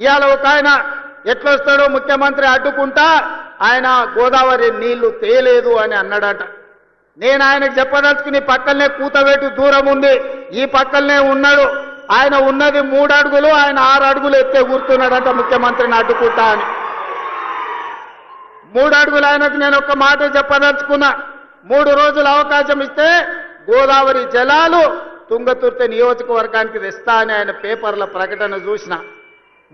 ఇవాళ ఒక ఆయన ఎట్లొస్తాడో ముఖ్యమంత్రి అడ్డుకుంటా ఆయన గోదావరి నీళ్ళు తేలేదు అని అన్నాడట. నేను ఆయనకు చెప్పదలుచుకుని పక్కనే కూతబెట్టి దూరం ఉంది. ఈ పక్కనే ఉన్నాడు. ఆయన ఉన్నది మూడు అడుగులు ఆయన ఆరు అడుగులు ఎత్తే కూర్చున్నాడట ముఖ్యమంత్రిని అడ్డుకుంటా అని. మూడు అడుగులు ఆయనకు నేను ఒక మాట చెప్పదలుచుకున్నా. మూడు రోజులు అవకాశం ఇస్తే గోదావరి జలాలు తుంగతుర్తి నియోజకవర్గానికి తెస్తా అని ఆయన పేపర్ల ప్రకటన చూసిన.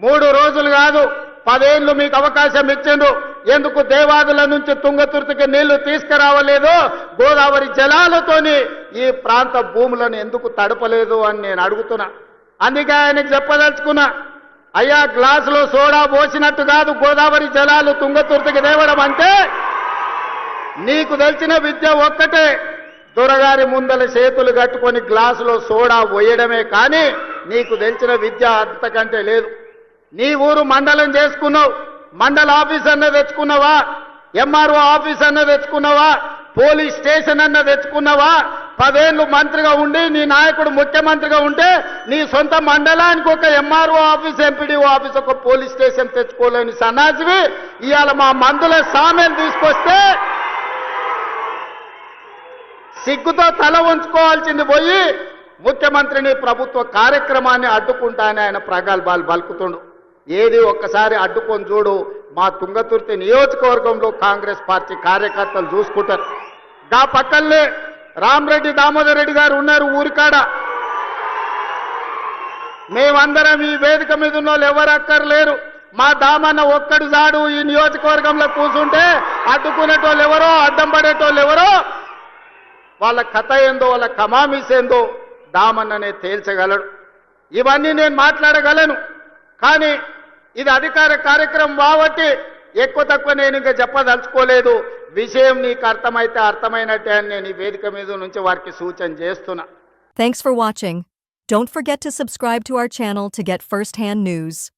మూడు రోజులు కాదు పదేళ్ళు మీకు అవకాశం ఇచ్చిండు ఎందుకు దేవాదుల నుంచి తుంగతుర్తికి నీళ్ళు తీసుకురావలేదు గోదావరి జలాలతోని ఈ ప్రాంత భూములను ఎందుకు తడపలేదు అని నేను అడుగుతున్నా. అందుకే ఆయనకు చెప్పదలుచుకున్నా అయ్యా గ్లాసులో సోడా పోసినట్టు కాదు గోదావరి జలాలు తుంగతుర్తికి తేవడం అంటే నీకు తెలిసిన విద్య ఒక్కటే. దొరగారి ముందల చేతులు కట్టుకొని గ్లాసులో సోడా పోయడమే కానీ నీకు తెలిసిన విద్య అంతకంటే లేదు. నీ ఊరు మండలం చేసుకున్నావు మండల ఆఫీస్ అన్న తెచ్చుకున్నావా ఎంఆర్ఓ ఆఫీస్ అన్న తెచ్చుకున్నావా పోలీస్ స్టేషన్ అన్న తెచ్చుకున్నావా పదేళ్ళు మంత్రిగా ఉండి నీ నాయకుడు ముఖ్యమంత్రిగా ఉంటే నీ సొంత మండలానికి ఒక ఎంఆర్ఓ ఆఫీస్ ఎంపీడీఓ ఆఫీస్ ఒక పోలీస్ స్టేషన్ తెచ్చుకోలేని సన్నాసివి. ఇవాళ మా మందుల సామెను తీసుకొస్తే సిగ్గుతో తల ఉంచుకోవాల్సింది పోయి ముఖ్యమంత్రిని ప్రభుత్వ కార్యక్రమాన్ని అడ్డుకుంటానే ఆయన ప్రగల్భాలు బలుకుతుండు ఏది ఒక్కసారి అడ్డుకొని చూడు మా తుంగతుర్తి నియోజకవర్గంలో కాంగ్రెస్ పార్టీ కార్యకర్తలు చూసుకుంటారు. గా పక్కల్లే రామరెడ్డి దామోదర్ రెడ్డి గారు ఉన్నారు ఊరికాడ. మేమందరం ఈ వేదిక మీద ఉన్న వాళ్ళు ఎవరు అక్కర్లేరు మా దామన్న ఒక్కడు జాడు ఈ నియోజకవర్గంలో కూర్చుంటే అడ్డుకునేటోళ్ళు ఎవరో అడ్డం పడేటోళ్ళు ఎవరో వాళ్ళ కథ ఏందో వాళ్ళ కమామిస్ ఏందో దామన్ననే తేల్చగలడు. ఇవన్నీ నేను మాట్లాడగలను. కానీ ఇది అధికార కార్యక్రమం కాబట్టి ఎక్కువ తక్కువ నేను ఇంకా చెప్పదలుచుకోలేదు. విషయం నీకు అర్థమైతే అర్థమైనట్టే అని నేను ఈ వేదిక మీద నుంచి వారికి సూచన చేస్తున్నా. Thanks for watching Don't forget to subscribe to our channel to get first-hand news.